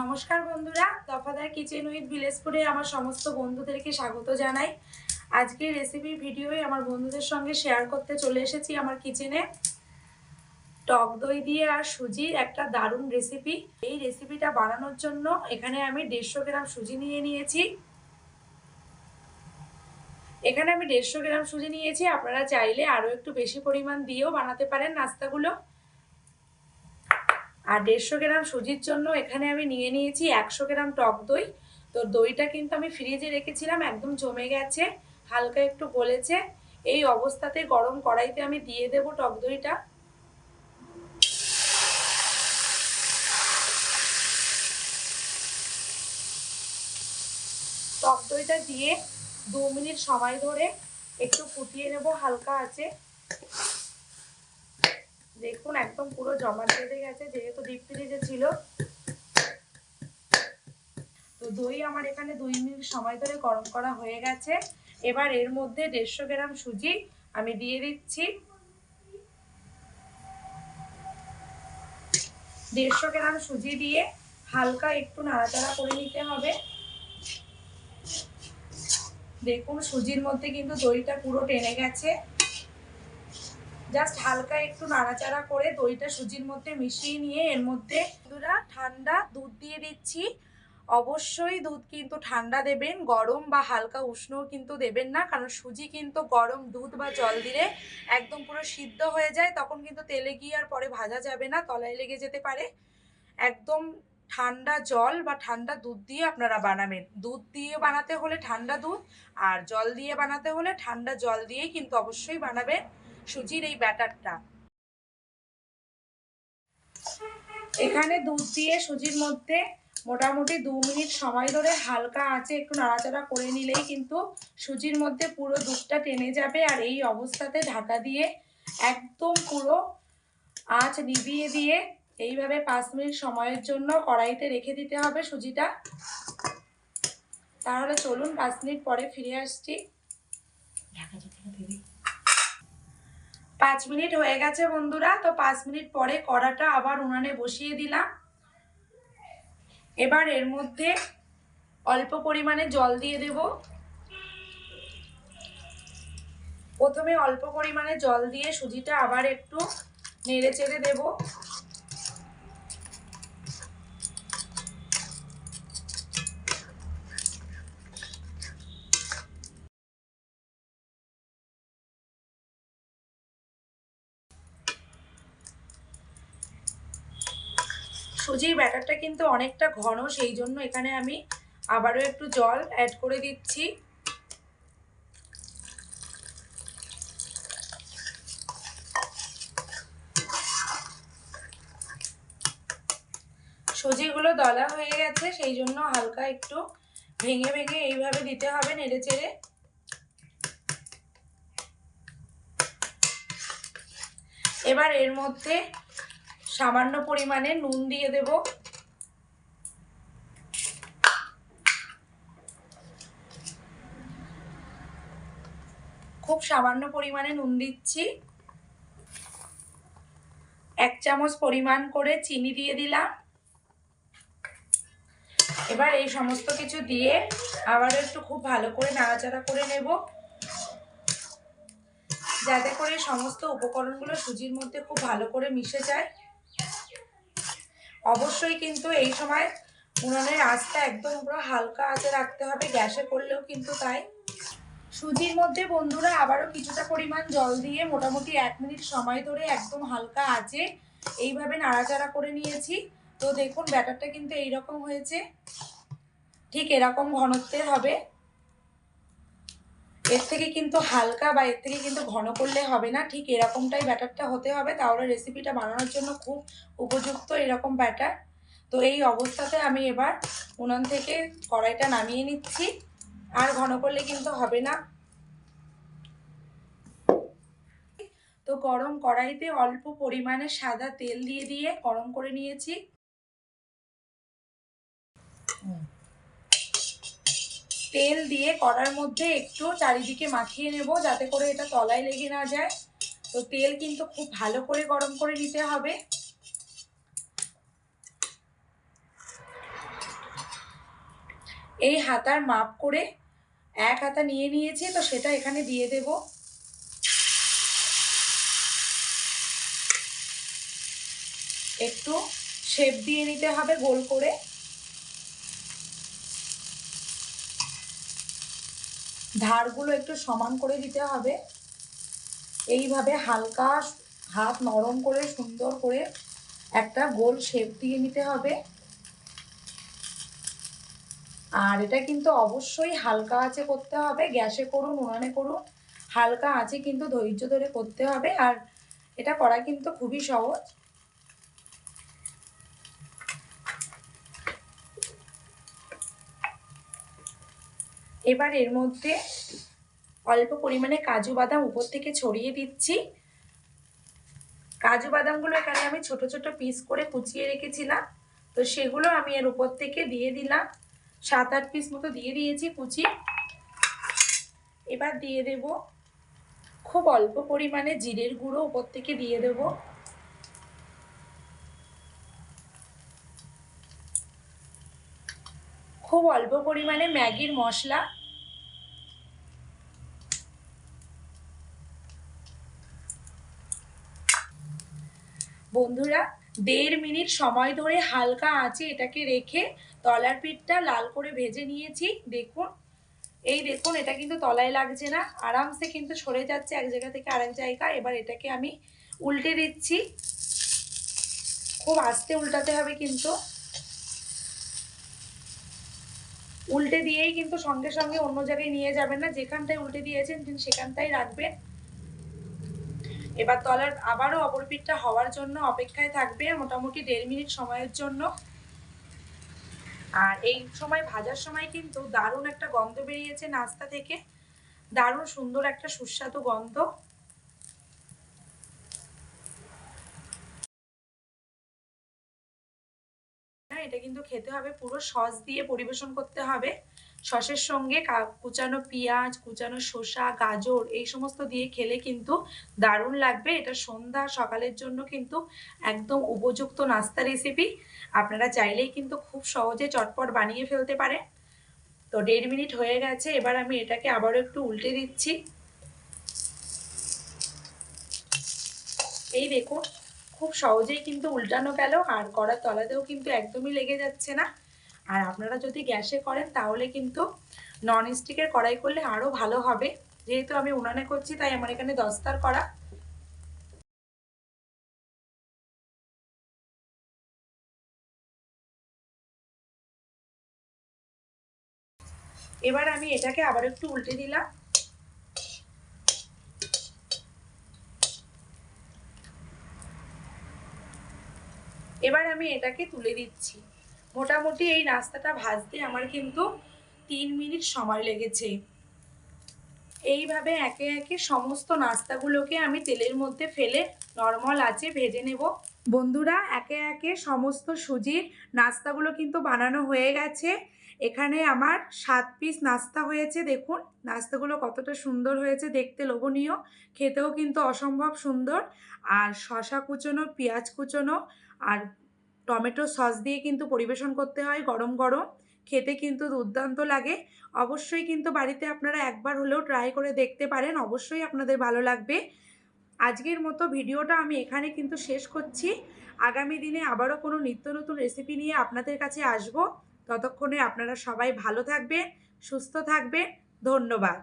নমস্কার বন্ধুরা দফাদার kitchen with ভিলেজপুরে আমার সমস্ত বন্ধুদেরকে স্বাগত জানাই। আজকের রেসিপি ভিডিওয়ে আমার বন্ধুদের সঙ্গে শেয়ার করতে চলে এসেছি আমার কিচেনে টক দই দিয়ে আর সুজির একটা দারুণ রেসিপি এই রেসিপিটা বানানোর জন্য এখানে আমি দেড়শো গ্রাম সুজি নিয়ে নিয়েছি। এখানে আমি দেড়শো গ্রাম সুজি নিয়েছি, আপনারা চাইলে আরও একটু বেশি পরিমাণ দিয়েও বানাতে পারেন নাস্তাগুলো। আর দেড়শো গ্রাম সুজির জন্য এখানে আমি নিয়ে নিয়েছি একশো গ্রাম টক দই। তো দইটা কিন্তু আমি ফ্রিজে রেখেছিলাম, একদম জমে গেছে, হালকা একটু গলেছে। এই অবস্থাতে গরম কড়াইতে আমি দিয়ে দেব টক দইটা। টক দইটা দিয়ে দু মিনিট সময় ধরে একটু ফুটিয়ে নেব, হালকা আছে। দেখুন, একদম পুরো জমা বেঁধে গেছে, যেহেতু ডিপ ফ্রিজে ছিল। তো দই আমার এখানে দুই মিনিট সময় ধরে গরম করা হয়ে গেছে। এবার এর মধ্যে দেড়শো গ্রাম সুজি আমি দিয়ে দিচ্ছি। দেড়শো গ্রাম সুজি দিয়ে হালকা একটু নাড়াচাড়া করে নিতে হবে। দেখুন, সুজির মধ্যে কিন্তু দইটা পুরো টেনে গেছে। জাস্ট হালকা একটু নাড়াচাড়া করে দইটা সুজির মধ্যে মিশিয়ে নিয়ে এর মধ্যে বন্ধুরা ঠান্ডা দুধ দিয়ে দিচ্ছি। অবশ্যই দুধ কিন্তু ঠান্ডা দেবেন, গরম বা হালকা উষ্ণও কিন্তু দেবেন না, কারণ সুজি কিন্তু গরম দুধ বা জল দিলে একদম পুরো সিদ্ধ হয়ে যায়, তখন কিন্তু তেলে গিয়ে আর পরে ভাজা যাবে না, তলায় লেগে যেতে পারে। একদম ঠান্ডা জল বা ঠান্ডা দুধ দিয়ে আপনারা বানাবেন। দুধ দিয়ে বানাতে হলে ঠান্ডা দুধ, আর জল দিয়ে বানাতে হলে ঠান্ডা জল দিয়েই কিন্তু অবশ্যই বানাবেন। সুজির এই ব্যাটারটা। এখানে দুধ দিয়ে সুজির মধ্যে মোটামুটি দু মিনিট সময় ধরে হালকা আঁচে একটু নাড়াচাড়া করে নিলেই কিন্তু সুজির মধ্যে পুরো দুধটা টেনে যাবে আর এই অবস্থাতে ঢাকা দিয়ে একদম পুরো আঁচ নিভিয়ে দিয়ে এইভাবে পাঁচ মিনিট সময়ের জন্য কড়াইতে রেখে দিতে হবে সুজিটা। তাহলে চলুন পাঁচ মিনিট পরে ফিরে আসছি। ঢাকা পাঁচ মিনিট হয়ে গেছে বন্ধুরা, তো পাঁচ মিনিট পরে কড়াটা আবার উনানে বসিয়ে দিলাম। এবার এর মধ্যে অল্প পরিমাণে জল দিয়ে দেব। প্রথমে অল্প পরিমাণে জল দিয়ে সুজিটা আবার একটু নেড়ে চেড়ে দেব। সুজির ব্যাটারটা কিন্তু অনেকটা ঘন, সেই জন্য এখানে আমি আবারও একটু জল অ্যাড করে দিচ্ছি। সুজিগুলো দলা হয়ে গেছে, সেই জন্য হালকা একটু ভেঙে ভেঙে এইভাবে দিতে হবে নেড়ে চেড়ে। এবার এর মধ্যে সামান্য পরিমাণে নুন দিয়ে দেব। খুব সামান্য পরিমাণে নুন দিচ্ছি। এক চামচ পরিমাণ করে চিনি দিয়ে দিলাম। এবার এই সমস্ত কিছু দিয়ে আবার একটু খুব ভালো করে নাড়াচাড়া করে নেব। যাতে করে সমস্ত উপকরণগুলো সুজির মধ্যে খুব ভালো করে মিশে যায়। অবশ্যই কিন্তু এই সময় উনুনের আঁচটা একদম পুরো হালকা আঁচে রাখতে হবে, গ্যাসে করলেও কিন্তু তাই। সুজির মধ্যে বন্ধুরা আবারও কিছুটা পরিমাণ জল দিয়ে মোটামুটি এক মিনিট সময় ধরে একদম হালকা আঁচে এইভাবে নাড়াচাড়া করে নিয়েছি। তো দেখুন, ব্যাটারটা কিন্তু এইরকম হয়েছে। ঠিক এরকম ঘনত্বের হবে। এর থেকে কিন্তু হালকা বা এর থেকে কিন্তু ঘন করলে হবে না। ঠিক এরকমটাই ব্যাটারটা হতে হবে। তাহলে রেসিপিটা বানানোর জন্য খুব উপযুক্ত এরকম ব্যাটার। তো এই অবস্থাতে আমি এবার উনান থেকে কড়াইটা নামিয়ে নিচ্ছি। আর ঘন করলে কিন্তু হবে না। তো গরম কড়াইতে অল্প পরিমাণে সাদা তেল দিয়ে দিয়ে গরম করে নিয়েছি। তেল দিয়ে কড়ার মধ্যে একটু চারিদিকে মাখিয়ে নেব, যাতে করে এটা তলায় লেগে না যায়। তো তেল কিন্তু খুব ভালো করে গরম করে নিতে হবে। এই হাতার মাপ করে এক হাতা নিয়ে নিয়েছি, তো সেটা এখানে দিয়ে দেব। একটু শেপ দিয়ে নিতে হবে গোল করে। ধারগুলো একটু সমান করে দিতে হবে। এইভাবে হালকা হাত নরম করে, সুন্দর করে একটা গোল শেপ দিয়ে নিতে হবে। আর এটা কিন্তু অবশ্যই হালকা আঁচে করতে হবে, গ্যাসে করুন, উনানে করুন। হালকা আঁচে কিন্তু ধৈর্য ধরে করতে হবে। আর এটা করা কিন্তু খুবই সহজ। এবার এর মধ্যে অল্প পরিমাণে কাজু বাদাম উপর থেকে ছড়িয়ে দিচ্ছি। কাজু বাদামগুলো এখানে আমি ছোট ছোট পিস করে কুচিয়ে রেখেছিলাম। তো সেগুলো আমি এর উপর থেকে দিয়ে দিলাম। সাত আট পিস মতো দিয়ে দিয়েছি কুচি। এবার দিয়ে দেব খুব অল্প পরিমাণে জিরের গুঁড়ো উপর থেকে দিয়ে দেব। খুব অল্প পরিমাণে ম্যাগির মশলা। বন্ধুরা, দেড় মিনিট সময় ধরে হালকা আঁচে এটাকে রেখে তলার পিঠটা লাল করে ভেজে নিয়েছি। দেখুন, এই দেখুন, এটা কিন্তু তলায় লাগছে না। আরামসে কিন্তু সরে যাচ্ছে এক জায়গা থেকে আরেক জায়গা। এবার এটাকে আমি উল্টে দিচ্ছি। খুব আস্তে উল্টাতে হবে কিন্তু। উল্টে দিয়েই কিন্তু সঙ্গে সঙ্গে অন্য জায়গায় নিয়ে যাবেন না। যেখানটায় উল্টে দিয়েছেন তিনি সেখানটাই রাখবেন। এবার তলার আবারও অপর পিঠটা হওয়ার জন্য অপেক্ষায় থাকবে মোটামুটি দেড় মিনিট সময়ের জন্য। আর এই সময় ভাজার সময় কিন্তু দারুণ একটা গন্ধ বেরিয়েছে নাস্তা থেকে। দারুণ সুন্দর একটা সুস্বাদু গন্ধ। এটা কিন্তু খেতে হবে, পুরো সস দিয়ে পরিবেশন করতে হবে। সসের সঙ্গে কুচানো পেঁয়াজ, কুচানো শসা, গাজর এই সমস্ত দিয়ে খেলে কিন্তু দারুণ লাগবে। এটা সন্ধ্যা সকালের জন্য কিন্তু একদম উপযুক্ত নাস্তা রেসিপি আপনারা চাইলেই কিন্তু খুব সহজে চটপট বানিয়ে ফেলতে পারে তো দেড় মিনিট হয়ে গেছে, এবার আমি এটাকে আবারও একটু উল্টে দিচ্ছি। এই দেখুন খুব সহজেই কিন্তু উল্টানো গেল আর কড়ার তলাতেও কিন্তু একদমই লেগে যাচ্ছে না। আর আপনারা যদি গ্যাসে করেন তাহলে কিন্তু নন স্টিকের কড়াই করলে আরও ভালো হবে। যেহেতু আমি উনানে করছি, তাই আমার এখানে দস্তার করা। এবার আমি এটাকে আবার একটু উল্টে দিলাম। এবার আমি এটাকে তুলে দিচ্ছি। মোটামুটি এই নাস্তাটা ভাজতে আমার কিন্তু তিন মিনিট সময় লেগেছে। এইভাবে একে একে সমস্ত নাস্তাগুলোকে আমি তেলের মধ্যে ফেলে নর্মাল আছে ভেজে নেব। বন্ধুরা, একে একে সমস্ত সুজির নাস্তাগুলো কিন্তু বানানো হয়ে গেছে। এখানে আমার সাত পিস নাস্তা হয়েছে, দেখুন। নাস্তাগুলো কতটা সুন্দর হয়েছে, দেখতে লোভনীয়। খেতেও কিন্তু অসম্ভব সুন্দর। আর শশা কুচোনো, পেঁয়াজ কুচোনো আর টমেটো সস দিয়ে কিন্তু পরিবেশন করতে হয় গরম গরম। খেতে কিন্তু দুর্দান্ত লাগে। অবশ্যই কিন্তু বাড়িতে আপনারা একবার হলেও ট্রাই করে দেখতে পারেন, অবশ্যই আপনাদের ভালো লাগবে। আজকের মতো ভিডিওটা আমি এখানে কিন্তু শেষ করছি। আগামী দিনে আবারও কোনো নিত্য নতুন রেসিপি নিয়ে আপনাদের কাছে আসব। ততক্ষণে আপনারা সবাই ভালো থাকবেন, সুস্থ থাকবেন। ধন্যবাদ।